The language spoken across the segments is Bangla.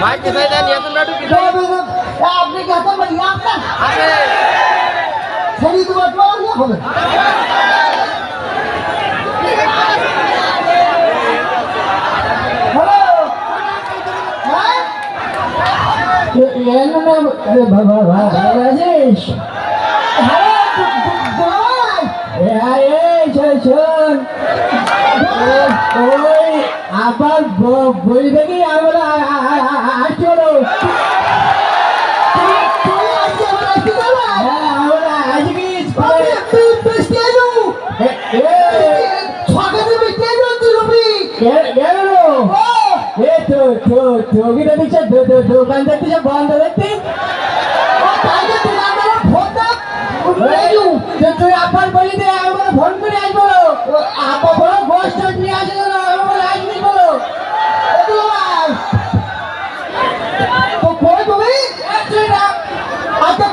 ভাই পিছাই দেন? ইয়াসিন লাডু পিছাই আপনি গেছেন ভাই আপনার আছে। ছেড়ে দেবো তো ইয়ে হবে? হ্যাঁ? এলো না বন্ধ দেখতে। তুই আবার বলি দে ফোন করে আসব। বড় গোষ্ঠ নিয়ে আসে আমার আসবি বলো। আচ্ছা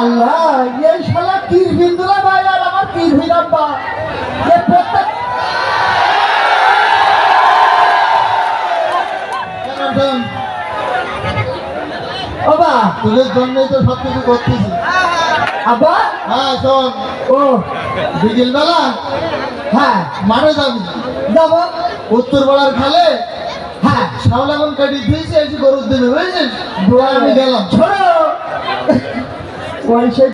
আল্লাহ, এই শালা কির বিন্দুলা ভাই। বাবা। তোদের জন্যই তো সব কিছু করতেছি। আব্বা? হ্যাঁ শোন। ও। বিকেল বেলা হ্যাঁ। মাঠে যাবি? যাব। উত্তর পাড়ার খালে হ্যাঁ। শাওলাগন কাটি দিয়েছে এসে গরুর দেবে বুঝেছিস? আমি গেলাম। ছোড়ো